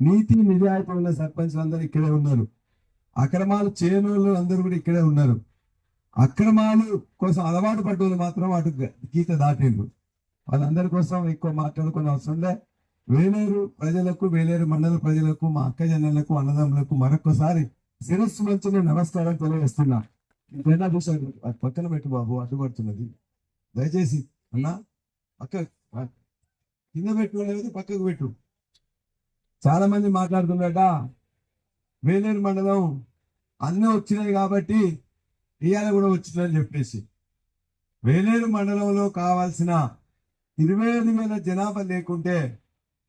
నీతి నిజాయితీ ఉన్న సర్పంచ్లు అందరూ ఇక్కడే ఉన్నారు. అక్రమాలు చేయని వాళ్ళు అందరూ కూడా ఇక్కడే ఉన్నారు. అక్రమాలు కోసం అలవాటు పడ్డోళ్ళు మాత్రం అటు గీత దాటిండ్రు. వాళ్ళందరి కోసం ఎక్కువ మాట్లాడుకునే అవసరం లే. వేలేరు ప్రజలకు వేలేరు మండల ప్రజలకు మా అక్క జనులకు అన్నదమ్ములకు మరొకసారి శిరస్సు మంచి నేను నమస్కారం తెలియజేస్తున్నా. ఇంకైనా చూసాను అది పక్కన పెట్టు బాబు అడ్డుపడుతున్నది దయచేసి అన్నా పక్క కింద పెట్టుకోలేదు పక్కకు పెట్టు. చాలా మంది మాట్లాడుతున్నట వేలేరు మండలం అన్నీ వచ్చినాయి కాబట్టి ఇవాళ కూడా వచ్చిందని చెప్పేసి. వేలేరు మండలంలో కావాల్సిన ఇరవై ఐదు వేల జనాభా లేకుంటే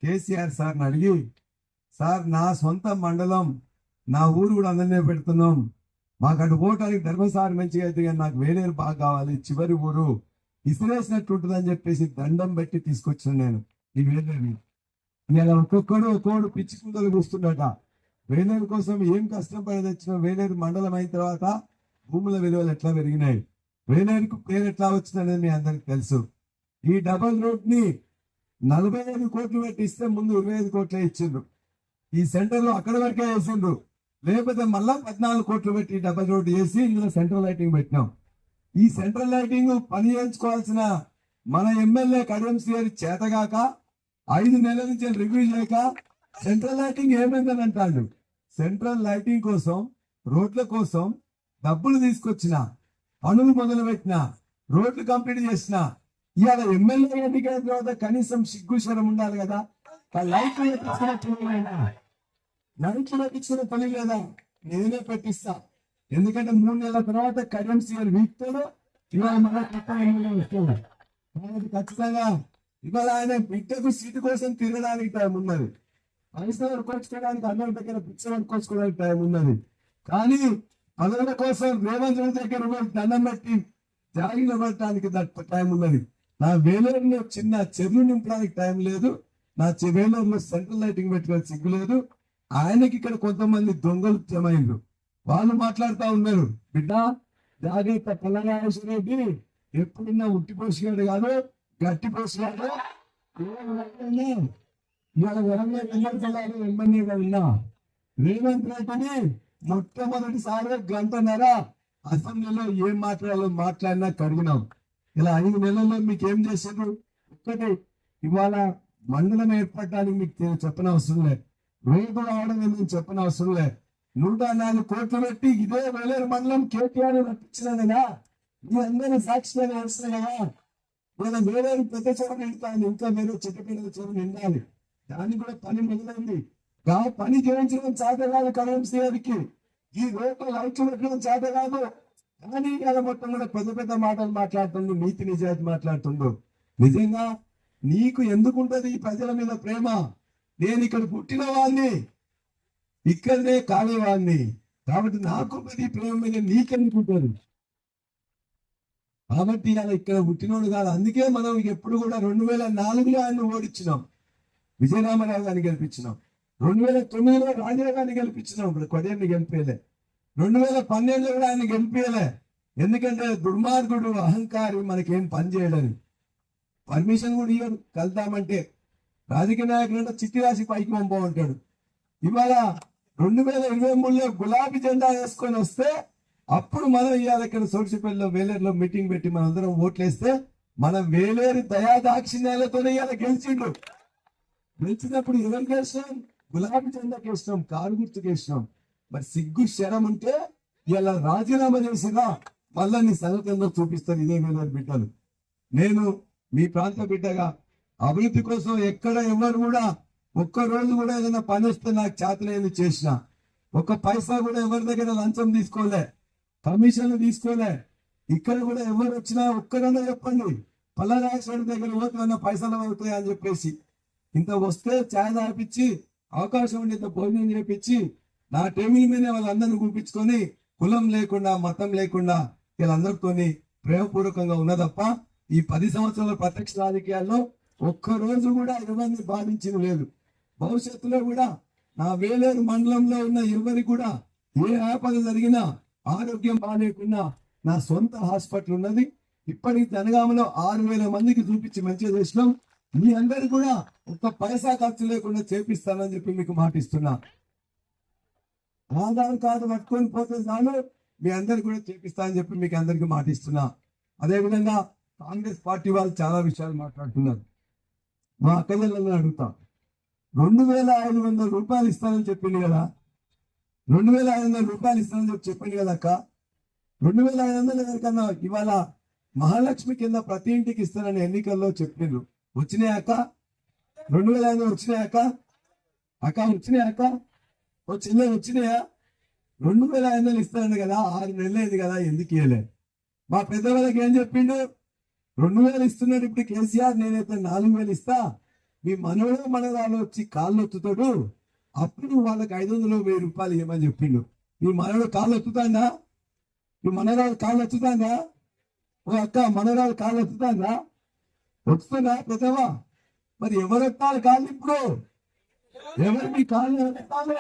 కేసీఆర్ సార్ని అడిగి సార్ నా సొంత మండలం నా ఊరు కూడా అందరినీ పెడుతున్నాం. మాకు అటు పోవటానికి ధర్మసారి మంచిగా అయితే కానీ నాకు వేలేరు బాగా కావాలి చివరి ఊరు ఇసిరేసినట్టు ఉంటుందని చెప్పేసి దండం పెట్టి తీసుకొచ్చిన నేను ఈ వేలేరు ఇలా ఒక్కొక్కడు ఒక్కోడు పిచ్చి కుందలు కూస్తుండట. వేలేరు కోసం ఏం కష్టం పడి తెచ్చిన వేలేరు మండలం అయిన తర్వాత భూముల విలువలు ఎట్లా పెరిగినాయి? వేలేరుకు పేరు ఎట్లా వచ్చిందనేది మీ అందరికి తెలుసు. ఈ డబల్ రోడ్ని నలభై ఐదు కోట్లు పెట్టి ఇస్తే ముందు ఇరవై ఐదు కోట్లే ఇచ్చిండ్రు. ఈ సెంటర్లో అక్కడ వరకే వేసిండ్రు. లేకపోతే మళ్ళా పద్నాలుగు కోట్లు పెట్టి డబల్ రోడ్ చేసి ఇందులో సెంట్రల్ లైటింగ్ పెట్టినాం. ఈ సెంట్రల్ లైటింగ్ పని చేయించుకోవాల్సిన మన ఎమ్మెల్యే కడియం గారి చేతగాక ఐదు నెలల నుంచి రివ్యూ చేయక సెంట్రల్ లైటింగ్ ఏమైందని అంటాడు సెంట్రల్ లైటింగ్ కోసం రోడ్ల కోసం డబ్బులు తీసుకొచ్చిన పనులు మొదలు పెట్టిన రోడ్లు కంప్లీట్ చేసిన ఇవాళ ఎమ్మెల్యే ఎన్నికైన తర్వాత కనీసం సిగ్గు ఉండాలి కదా? ఆ లైట్లు పెట్టించిన పని లేదా? లైట్లు పెట్టించిన పని నేనే పెట్టిస్తా. ఎందుకంటే మూడు నెలల తర్వాత కరెన్సీ వీక్తో ఇవాళ మన ఖచ్చితంగా ఇవాళ ఆయన బిడ్డకు సీటు కోసం తిరగడానికి టైం ఉన్నది. పైసలు కొనుక్కోవడానికి అన్నం దగ్గర పిచ్చలు కొనుక్కోవడానికి టైం ఉన్నది. కానీ పదవుల కోసం రేవంత్ రెడ్డి దగ్గర దండం పెట్టి జాగిన పడటానికి టైం ఉన్నది. నా వేలూరులో చిన్న చెరువు నింపడానికి టైం లేదు. నా చె- వేలూరులో సెంట్రల్ లైటింగ్ పెట్టుకోవాలి సిగ్గు లేదు. ఆయనకి ఇక్కడ కొంతమంది దొంగలు జమైండ్రు. వాళ్ళు మాట్లాడుతా ఉన్నారు. బిడ్డ జాగ్రత్త తెలంగాణ రెడ్డి ఎప్పుడున్నా ఉట్టిపోసినాడు కాదు. గట్టి పోసిగాడు ఇవాళ వరంగల్ ఎమ్మెల్యే ఎమ్మెల్యేగా ఉన్నా. రేవంత్ రెడ్డిని మొట్టమొదటిసారిగా గంటన్నర అసెంబ్లీలో ఏం మాట్లాడాలో మాట్లాడినా కడిగినాం ఇలా ఐదు నెలల్లో మీకు ఏం చేశారు? ఒక్కటి ఇవాళ మండలం ఏర్పడడానికి మీకు చెప్పిన అవసరం లే. రోడ్డు రావడం నేను చెప్పిన అవసరం లే. నూట నాలుగు కోట్లు పెట్టి ఇదే వేలేరు మండలం కేటీఆర్ రప్పించినదా మీ అందరినీ సాక్షిగా వేసిన కదా. మన వేరే పెద్ద చెరువు నిండుతాను ఇంకా వేరే చెట్టు పిల్లల చెరువు నిండాలి దానికి కూడా పని మొదలైంది. ఆ పని చేయించడం చేత కాదు కరెన్సీ గారికి ఈ రోడ్లు లైట్లు పెట్టడం చేత కాదు కానీ ఇలా మొత్తం కూడా పెద్ద పెద్ద మాటలు మాట్లాడుతుండు నీతి నిజాయితీ మాట్లాడుతుండు. నిజంగా నీకు ఎందుకుంటది ఈ ప్రజల మీద ప్రేమ? నేను ఇక్కడ పుట్టిన వాడిని ఇక్కడనే కాలేవాడిని కాబట్టి నాకు మరి ఈ ప్రేమ మీద నీకెందుకుంటారు కాబట్టి ఆయన ఇక్కడ పుట్టినోడు కాదు. అందుకే మనం ఎప్పుడు కూడా రెండు వేల నాలుగులో ఆయన ఓడించినాం. విజయరామరావు గారిని గెలిపించినాం. రెండు వేల తొమ్మిదిలో రాజీవ్ గారిని గెలిపించినాం. ఇప్పుడు కొడేరిని గెలిపేయలే రెండు వేల పన్నెండులో కూడా ఆయన గెలిపేయలే. ఎందుకంటే దుర్మార్గుడు అహంకారి మనకేం పని చేయడని. పర్మిషన్ కూడా ఇవ్వరు కలుద్దామంటే రాజకీయ నాయకులు అంటే చిట్టి రాసి పైకి పంపమంటాడు. ఇవాళ రెండు వేల ఇరవై మూడులో గులాబీ జెండా వేసుకొని వస్తే అప్పుడు మనం ఇవాళ ఇక్కడ సోర్సిపల్లిలో వేలేరులో మీటింగ్ పెట్టి మనం అందరం ఓట్లేస్తే మనం వేలేరు దయాదాక్షిణ్యాలతోనే ఇవాళ గెలిచిండు గెలిచినప్పుడు ఎవరికి వేసినాం గులాబీ జెండాకి వేసినాం కారు గుర్తుకి వేసినాం మరి సిగ్గు శరం ఉంటే ఇలా రాజీనామా చేసినా మళ్ళా నీ సంగతంలో చూపిస్తాను ఇదే వేలేరు బిడ్డలు. నేను మీ ప్రాంత బిడ్డగా అభివృద్ధి కోసం ఎక్కడ ఎవరు కూడా ఒక్క రోజు కూడా ఏదైనా పని వస్తే నాకు చేతనైంది చేసిన. ఒక్క పైసా కూడా ఎవరి దగ్గర లంచం తీసుకోలే. పర్మిషన్లు తీసుకోలే. ఇక్కడ కూడా ఎవరు వచ్చినా ఒక్కరన్నా చెప్పండి. పల్లరాజేశ్వరి దగ్గర పోతున్నా పైసలు అవుతాయి అని చెప్పేసి. ఇంత వస్తే ఛాయ్ తాపించి అవకాశం ఉండి ఇంత భోజనం చేపించి నా టేబుల్ మీద వాళ్ళందరినీ కూపించుకొని కులం లేకుండా మతం లేకుండా వీళ్ళందరితోని ప్రేమపూర్వకంగా ఉన్నదప్ప ఈ పది సంవత్సరాల ప్రత్యక్ష రాజకీయాల్లో ఒక్క రోజు కూడా ఎవరిని బాధించింది లేదు. భవిష్యత్తులో కూడా నా వేలేరు మండలంలో ఉన్న ఎవరికి కూడా ఏ ఆపద జరిగినా ఆరోగ్యం బాగాలేకున్నా నా సొంత హాస్పిటల్ ఉన్నది. ఇప్పటికి జనగామలో ఆరు వేల మందికి చూపించి మంచిగా చేసినాం. మీ అందరు కూడా ఒక్క పైసా ఖర్చు లేకుండా చేపిస్తానని చెప్పి మీకు మాటిస్తున్నా. ఆధార్ కార్డు పట్టుకొని పోతే చాలు మీ అందరు కూడా చేపిస్తానని చెప్పి మీకు అందరికి మాటిస్తున్నా. అదేవిధంగా కాంగ్రెస్ పార్టీ వాళ్ళు చాలా విషయాలు మాట్లాడుతున్నారు. మా అక్కజల్లని అడుగుతాం. రెండు వేల ఐదు వందల రూపాయలు ఇస్తానని చెప్పింది కదా. రెండు వేల ఐదు వందల రూపాయలు ఇస్తానని చెప్పి చెప్పింది కదా అక్క. రెండు వేల ఐదు వందలు ఎవరికన్నా ఇవాళ మహాలక్ష్మి కింద ప్రతి ఇంటికి ఇస్తానని ఎన్నికల్లో చెప్పిండ్రు వచ్చినాయక రెండు వేల ఐదు వచ్చినాయక అక్క? వచ్చినాయక చిన్న వచ్చినాయా? రెండు వేల ఐదు వందలు ఇస్తాను కదా ఆరు నెలలు అయింది కదా ఎందుకు ఇవ్వలే మా పెద్దవాళ్ళకి ఏం చెప్పిండు? రెండు వేలు ఇస్తున్నాడు ఇప్పుడు కేసీఆర్ నేనైతే నాలుగు వేలు ఇస్తా. మీ మనవడు మనరాలు వచ్చి కాళ్ళు ఒత్తుతాడు అప్పుడు వాళ్ళకి ఐదు వందలు వెయ్యి రూపాయలు ఇవ్వమని చెప్పిండు. మీ మనవడు కాళ్ళు ఎత్తుతాందా మీ మనరాలు కాళ్ళు ఎత్తుతాందా ఓ అక్క మనరాలు కాళ్ళు ఎత్తుతాందా వస్తుందా పెద్దవా మరి ఎవరు ఎత్తాలి కాళ్ళు ఇప్పుడు? ఎవరు మీ కాళ్ళు ఎత్తాలి?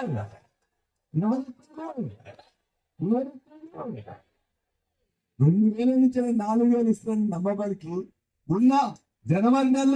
రెండు వేల నుంచి నాలుగు వేలు ఇస్తాను నమ్మబడికి ఉన్న జనవరి నెలలో